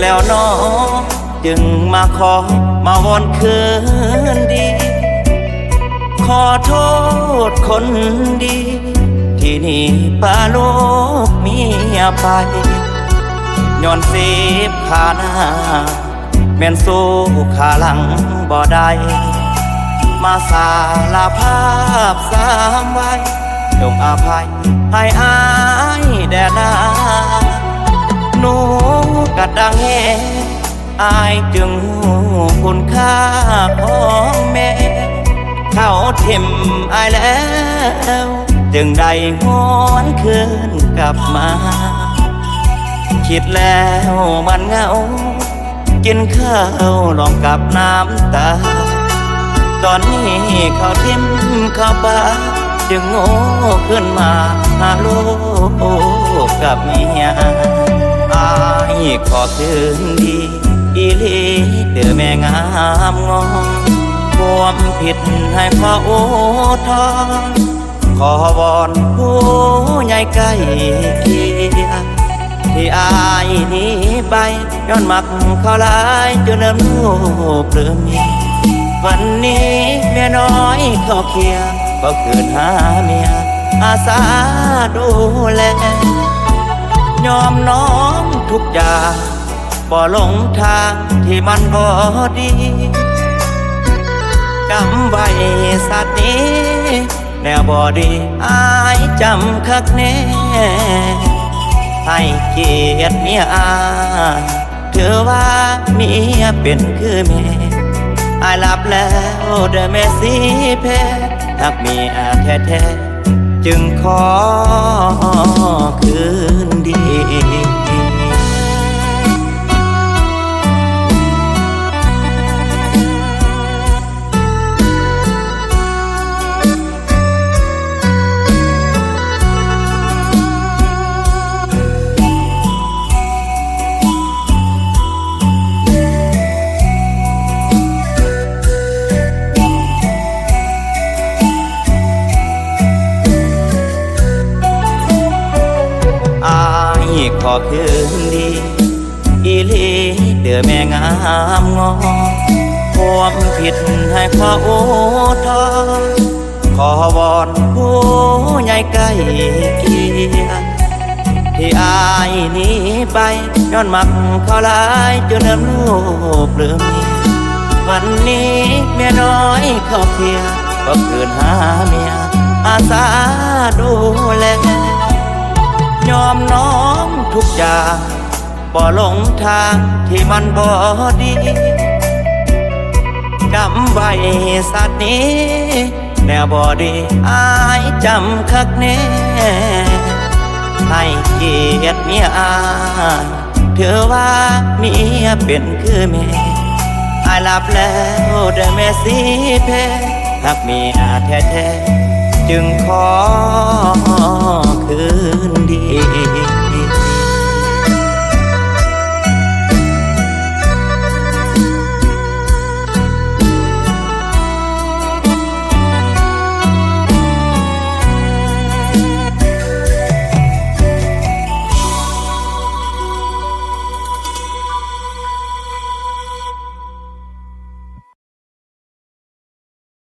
แล้วน้อจึงมาขอมาวอนคืนดี ขอโทษคนดี ที่นี่ปาลูกเมียไปย้อนเสีบขาหน้า แม่นสู้ขาหลังบ่ได้มาสาลาภาพสามไว้จงอภัยให้อายแด่นา กัดดังแหอายจึงหูคุณค่าของแม่ เขาทิมอายแล้ว จึงได้หวนคืนกลับมา คิดแล้วมันเหงา กินข้าวลองกับน้ำตา ตอนนี้เขาทิมเข้าป่าจึงโง่ขึ้นมาหาลูกกับเมีย อายขอคืนดีอีลีเดือแม่งามงองความผิดให้ขอโอทอนขอวอนผู้ใหญ่ใกล้เคียงที่อายนี้ไปย้อนมักเขาลายจนเริ่มลูกเริ่มมีวันนี้แม่น้อยเขาเคียงก็คืนหาเมียอาสาดูแล ยอมน้อมทุกอย่างบ่หลงทางที่มันบ่ดีจำไว้สัตว์นี้ แนวบ่ดีอายจำคักแน่ให้เกียรติเมียอายเธอว่าเมียเป็นคือแม่อายหลับแล้วเดอแม่สีเพหักเมียแท้ๆจึงขอ คืนดี อีลีเดือแม่งามงอความผิดให้ขอโอทอนขอวอนผู้ใหญ่ใกล้เคียงที่อายนี้ไปย้อนมักเขาหลายจนเริ่มลูกเริ่มมีวันนี้แม่น้อยเขาเคียงก็คืนหาเมียอาสาดูแลย ทุกอย่างบ่หลงทางที่มันบ่ดีจำไว้สัตว์นี้ แนวบ่ดีอายจำคักแน่ให้เกียรติเมียอายเธอว่าเมียเป็นคือแม่อายหลับแล้วเด้แม่สีเพหักเมียแท้ๆจึงขอคืนดี